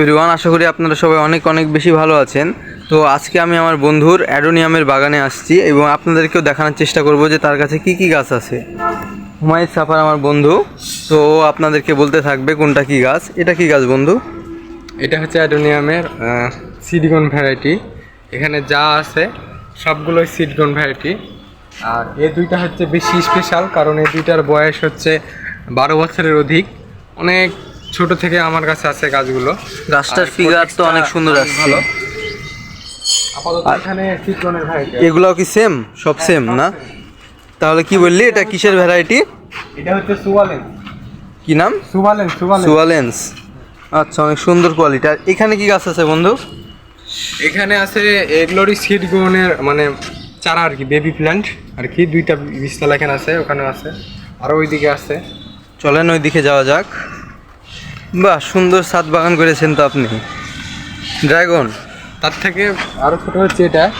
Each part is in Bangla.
এভরিওয়ান আশা করি আপনারা সবাই অনেক অনেক বেশি ভালো আছেন। তো আজকে আমি আমার বন্ধুর অ্যাডোনিয়ামের বাগানে আসছি এবং আপনাদেরকেও দেখানোর চেষ্টা করব যে তার কাছে কি কি গাছ আছে। হুমায়ুন সাফার আমার বন্ধু, তো আপনাদেরকে বলতে থাকবে কোনটা কি গাছ। এটা কি গাছ বন্ধু? এটা হচ্ছে অ্যাডোনিয়ামের সিডগন ভ্যারাইটি। এখানে যা আছে, সবগুলোই সিডগন ভ্যারাইটি। আর এ দুইটা হচ্ছে বেশি স্পেশাল, কারণ এই দুইটার বয়স হচ্ছে বারো বছরের অধিক। অনেক ছোট থেকে আমার কাছে আছে গাছগুলো। গাছটার আর ফিগার তো অনেক সুন্দর আসছে। ভালো। আপাতত এখানে ভ্যারাইটি এগুলাও কি সেম সব সেম না? তাহলে কি বললি এটা কিসের ভ্যারাইটি এটা হচ্ছে সুবালেন কি নাম? সুবালেন সুয়ালেন্স আচ্ছা অনেক সুন্দর কোয়ালিটি আর এখানে কি গাছ আছে বন্ধু? এখানে আছে এগুলোরই সিডগনের মানে চারা আর কি বেবি প্ল্যান্ট আর কি দুইটা বিশতলা এখানে আছে ওখানে আছে। আরও ওইদিকে আছে। চলেন ওইদিকে যাওয়া যাক। বাহ সুন্দর সাত বাগান করেছেন তো আপনি। ড্রাগন। তার থেকে আরও ছোট হচ্ছে এটা।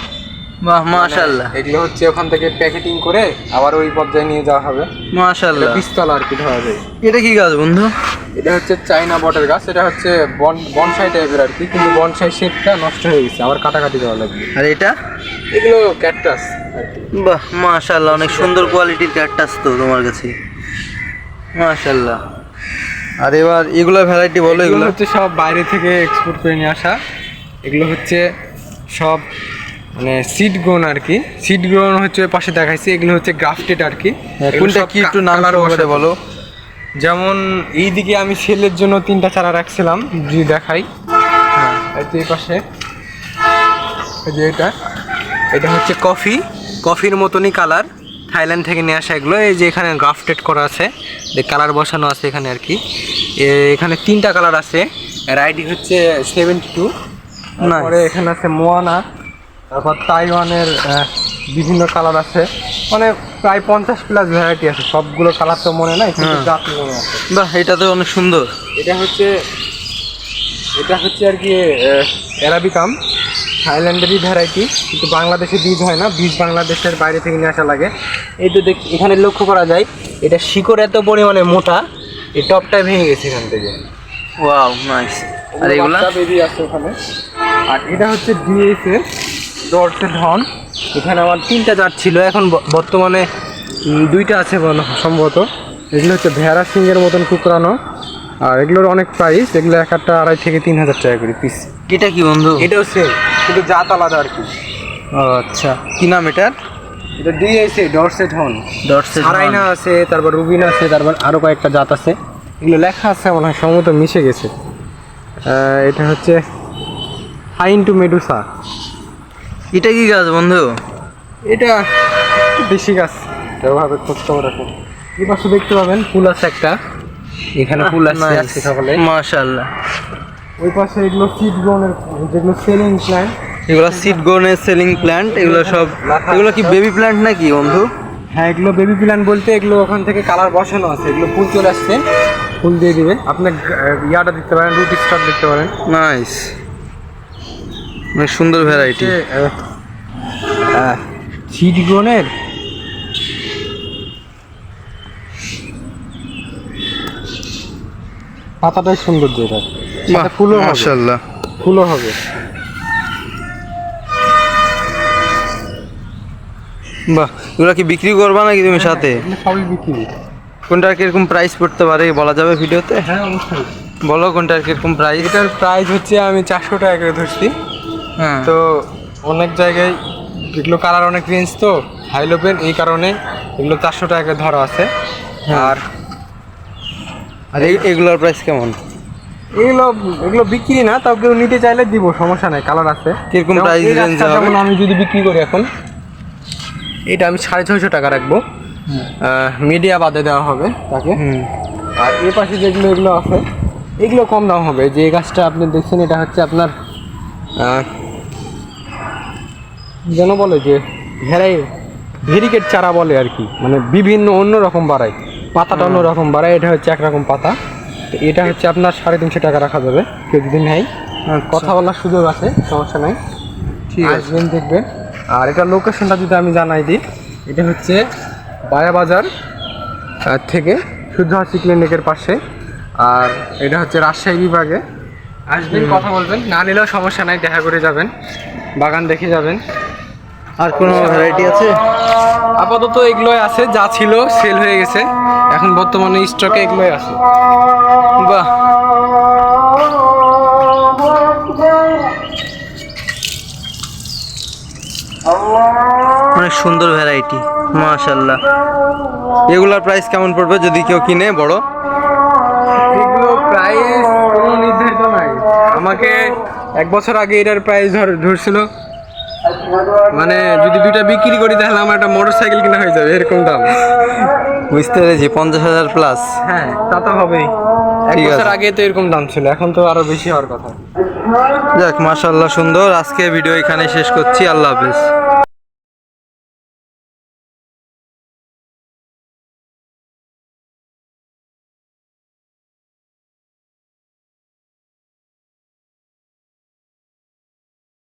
বাহ মাশাল্লাহ এগুলো হচ্ছে ওখান থেকে প্যাকেটিং করে আবার ওই পর্যায়ে নিয়ে যাওয়া হবে। মাশাল্লাহ পিস্তলা আর কি ধরা যায়। এটা কি গাছ বন্ধু? এটা হচ্ছে চাইনা বটের গাছ। এটা হচ্ছে বন বনসাই টাইপের আর কি কিন্তু বনসাই শেপটা নষ্ট হয়ে গেছে। আবার কাটাকাটি দেওয়া লাগবে। আর এটা? এগুলো ক্যাকটাস বাহ মাশাল্লাহ অনেক সুন্দর কোয়ালিটির ক্যাকটাস তো তোমার কাছে। মাশাল্লাহ আর এবার এগুলো ভ্যারাইটি বলো এগুলো হচ্ছে সব বাইরে থেকে এক্সপোর্ট করে নিয়ে আসা। এগুলো হচ্ছে সব মানে সিড গ্রোন আর কি। সিড গ্রোন হচ্ছে পাশে দেখাইছি এগুলো হচ্ছে গ্রাফটেড আর কি। হ্যাঁ, কোনটা কি একটু কা- নাম colour সহকারে বলো। যেমন এইদিকে আমি সেলের জন্য তিনটা চারা রাখছিলাম যদি দেখাই। হ্যাঁ এই এই পাশে। এই যে এটা। এটা হচ্ছে কফি কফির মতনই কালার থাইল্যান্ড থেকে নিয়ে আসা এগুলো এই যে এখানে গ্রাফটেড করা আছে যে কালার বসানো আছে এখানে আর কি। এখানে তিনটা কালার আছে এর আইডি হচ্ছে সেভেন্টি টু তারপরে এখানে আছে মোয়ানা তারপর তাইওয়ানের বিভিন্ন কালার আছে। মানে প্রায় পঞ্চাশ প্লাস ভ্যারাইটি আছে সবগুলো কালার তো মনে নাই কিন্তু হ্যাঁ। মনে আছে। বাহ এটা তো অনেক সুন্দর। এটা হচ্ছে এটা হচ্ছে আর কি অ্যারাবিকাম থাইল্যান্ডেরই ভ্যারাইটি কিন্তু বাংলাদেশে বীজ হয় না বীজ বাংলাদেশের বাইরে থেকে নিয়ে আসা লাগে। এই তো দেখ এখানে লক্ষ্য করা যায় এটা শিকড় এত পরিমাণে মোটা এই টপটা ভেঙে গেছে এখান থেকে। ওয়াও নাইস আর এগুলা? বেবি আছে ওখানে। আর এটা হচ্ছে ডিএসএ ডরসে ধন। এখানে আমার তিনটা জাত ছিল এখন বর্তমানে দুইটা আছে সম্ভবত। এগুলো হচ্ছে ভেড়া সিংয়ের মতন কুকরানো আর এগুলোর অনেক প্রাইস এগুলো এক একটা আড়াই থেকে তিন হাজার টাকা করে পিস এটা কি বন্ধু? এটাও সেম কিন্তু জাত আলাদা আর কি। আচ্ছা। কি নাম এটার? এটা ডিএসএ ডরসেট হন। ডটসের সারাইনা আছে তারপর রুবিন আছে তারপর আরও কয়েকটা জাত আছে। এগুলো লেখা আছে মনে হয় সম্ভবত মিশে গেছে। এটা হচ্ছে হাইন টু মেডুসা। এটা কি গাছ বন্ধু? এটা দেশি গাছ। ওভাবে খোঁজ খবর রাখুন এই পাশে দেখতে পাবেন ফুল আছে একটা। এখানে ফুল আছে আজকে সকালে। মাশাল্লাহ ওই পাশে এগুলো সিড গ্রোনের যেগুলো সেলিং প্ল্যান্ট এগুলো সিড গোনের সেলিং প্ল্যান্ট এগুলো সব এগুলো কি বেবি প্ল্যান্ট নাকি বন্ধু? হ্যাঁ এগুলো বেবি প্ল্যান্ট বলতে এগুলো ওখান থেকে কালার বসানো আছে। এগুলো ফুল চলে আসছে। ফুল দিয়ে দিবে। আপনার ইয়াটা দেখতে পারেন রুটি স্টার দেখতে পারেন। নাইস অনেক সুন্দর ভ্যারাইটি সিড গ্রোনের পাতাটাই সৌন্দর্য এটা। সাথে ফুলও হবে। ফুলও হবে। বাহ এগুলো কি বিক্রি করবা নাকি তুমি সাথে? এগুলো সবই বিক্রি। কোনটার কীরকম প্রাইস পড়তে পারে বলা যাবে ভিডিওতে? হ্যাঁ অবশ্যই। বলো কোনটার কীরকম প্রাইস এটার প্রাইস হচ্ছে আমি চারশো টাকা করে ধরছি। হ্যাঁ। তো অনেক জায়গায় এগুলো কালার অনেক রেঞ্জ তো হাই লোপেন এই কারণে এগুলো চারশো টাকা ধরা আছে। আর আর এই- এগুলোর প্রাইস কেমন? এগুলো এগুলো বিক্রি না তাও কেউ নিতে চাইলে দিব সমস্যা নাই কালার আছে। কীরকম গাছটা হবে? যেমন আমি যদি বিক্রি করি এখন এটা আমি সাড়ে ছয়শো টাকা রাখব। মিডিয়া বাদে দেওয়া হবে তাকে। আর এ পাশে যেগুলো এগুলো আছে এগুলো কম দাম হবে। যে গাছটা আপনি দেখছেন এটা হচ্ছে আপনার আহ, যেন বলে যে ভেড়াই ভেরিকেট চারা বলে আর কি। মানে বিভিন্ন অন্য রকম বাড়ায় পাতাটা অন্য রকম বাড়ায় এটা হচ্ছে একরকম পাতা। তো এটা হচ্ছে আপনার সাড়ে তিনশো টাকা রাখা যাবে কেউ যদি নেয়। কথা বলার সুযোগ আছে সমস্যা নাই। ঠিক আছে। আসবেন দেখবেন। আর এটা লোকেশনটা যদি আমি জানাই দিই এটা হচ্ছে বায়া বাজার থেকে সূর্যহাসি ক্লিনিকের পাশে। আর এটা হচ্ছে রাজশাহী বিভাগে। আসবেন কথা বলবেন। না নিলেও সমস্যা নাই দেখা করে যাবেন। বাগান দেখে যাবেন। আর কোনো ভ্যারাইটি আছে? আপাতত এগুলোই আছে যা ছিল সেল হয়ে গেছে। এখন বর্তমানে স্টকে এগুলোই আছে। বাহ। অনেক সুন্দর ভ্যারাইটি মাশাল্লাহ এগুলার প্রাইস কেমন পড়বে যদি কেউ কিনে বড়? এগুলো প্রাইস কোনো নির্ধারিত নাই। আমাকে এক বছর আগে এটার প্রাইস ধর ধরছিল মানে যদি দুইটা বিক্রি করি তাহলে আমার একটা মোটর সাইকেল কিনা হয়ে যাবে এরকম দাম। বুঝতে পেরেছি পঞ্চাশ হাজার প্লাস হ্যাঁ তা তো হবেই। এক বছর আগে তো এরকম দাম ছিল এখন তো আরও বেশি হওয়ার কথা। যাক মাশাল্লাহ সুন্দর। আজকে ভিডিও এখানে শেষ করছি আল্লাহ হাফেজ।